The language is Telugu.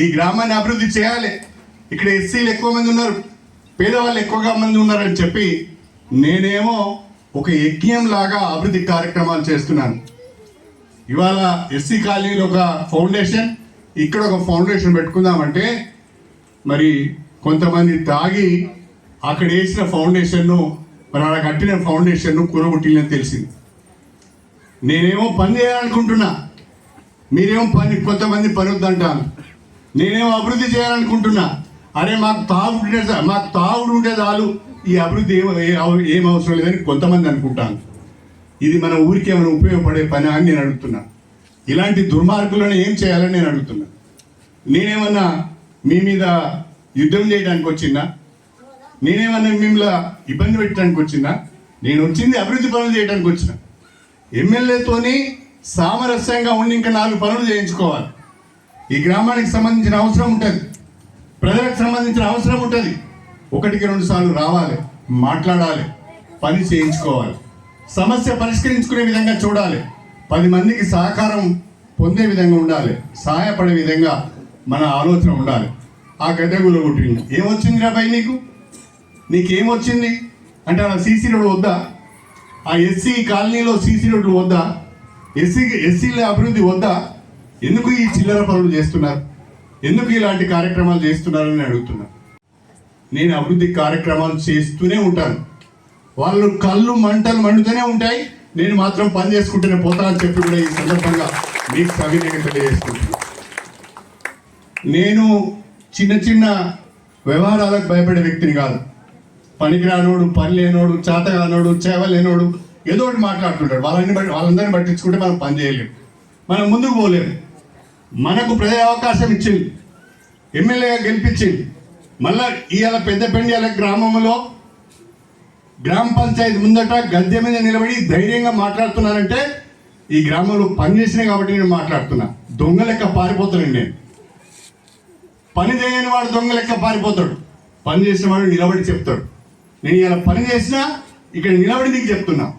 ఈ గ్రామాన్ని అభివృద్ధి చేయాలి. ఇక్కడ ఎస్సీలు ఎక్కువ మంది ఉన్నారు పేదవాళ్ళు ఎక్కువగా మంది ఉన్నారని చెప్పి నేనేమో ఒక యజ్ఞం లాగా అభివృద్ధి కార్యక్రమాలు చేస్తున్నాను. ఇవాళ ఎస్సీ కాలనీలో ఒక ఫౌండేషన్ ఇక్కడ ఒక ఫౌండేషన్ పెట్టుకుందామంటే మరి కొంతమంది తాగి అక్కడ వేసిన ఫౌండేషన్ను మరి అలా కట్టిన ఫౌండేషన్ను కూరగొట్టిందని తెలిసింది. నేనేమో పని చేయాలనుకుంటున్నా. మీరేమో పని కొంతమంది పని వద్దంటాను నేనేమో అభివృద్ధి చేయాలనుకుంటున్నా? అరే మాకు తాగుడు ఉంటే మాకు తాగుడు ఉంటే చాలు. ఈ అభివృద్ధి ఏం ఏం అవసరం లేదని కొంతమంది అనుకుంటాను ఇది మన ఊరికి ఏమైనా ఉపయోగపడే పని అని నేను అడుగుతున్నా. ఇలాంటి దుర్మార్గులను ఏం చేయాలని నేను అడుగుతున్నా. నేనేమన్నా మీ మీద యుద్ధం చేయడానికి వచ్చిందా? నేనేమన్నా మిమ్మల్ని ఇబ్బంది పెట్టడానికి వచ్చిందా? నేను వచ్చింది అభివృద్ధి పనులు చేయడానికి వచ్చిన. ఎమ్మెల్యేతోని సామరస్యంగా ఉండి ఇంకా నాలుగు పనులు చేయించుకోవాలి. ఈ గ్రామానికి సంబంధించిన అవసరం ఉంటుంది. ప్రజలకు సంబంధించిన అవసరం ఉంటుంది. ఒకటికి రెండు సార్లు రావాలి మాట్లాడాలి పని చేయించుకోవాలి. సమస్య పరిష్కరించుకునే విధంగా చూడాలి. పది మందికి సహకారం పొందే విధంగా ఉండాలి. సహాయపడే విధంగా మన ఆలోచన ఉండాలి. ఆ గడ్డ గులగొట్టింది ఏమొచ్చింది రాబాయి నీకు? నీకేమొచ్చింది? అంటే ఆ సీసీ రోడ్ వద్దా? ఆ ఎస్సీ కాలనీలో సీసీ రోడ్లు వద్దా? ఎస్సీ ఎస్సీల అభివృద్ధి వద్దా? ఎందుకు ఈ చిల్లర పనులు చేస్తున్నారు? ఎందుకు ఇలాంటి కార్యక్రమాలు చేస్తున్నారని అడుగుతున్నా. నేను అభివృద్ధి కార్యక్రమాలు చేస్తూనే ఉంటాను. వాళ్ళు కళ్ళు మంటలు మండుతూనే ఉంటాయి. నేను మాత్రం పని చేసుకుంటూనే పోతానని చెప్పి కూడా ఈ సందర్భంగా మీకు సవినయంగా తెలియజేసుకుంటున్నాను నేను చిన్న చిన్న వ్యవహారాలకు భయపడే వ్యక్తిని కాదు. పనికిరానోడు పని లేనోడు చేతగానోడు చేవలేనోడు ఏదో ఒకటి మాట్లాడుతుంటాడు. వాళ్ళని బట్టి వాళ్ళందరినీ పట్టించుకుంటే మనం పని చేయలేము మనం ముందుకు పోలేము మనకు ప్రజా అవకాశం ఇచ్చింది. ఎమ్మెల్యేగా గెలిపించింది. మళ్ళా ఇవాళ పెద్దపెండియాల గ్రామంలో గ్రామ పంచాయతీ ముందట గద్దె మీద నిలబడి ధైర్యంగా మాట్లాడుతున్నానంటే ఈ గ్రామంలో పనిచేసినాయి కాబట్టి నేను మాట్లాడుతున్నా. దొంగ లెక్క పారిపోతానండి నేను. పని చేయని వాడు దొంగ లెక్క పారిపోతాడు. పని చేసిన వాడు నిలబడి చెప్తాడు. నేను ఇలా పని చేసినా ఇక్కడ నిలబడి నీకు చెప్తున్నా.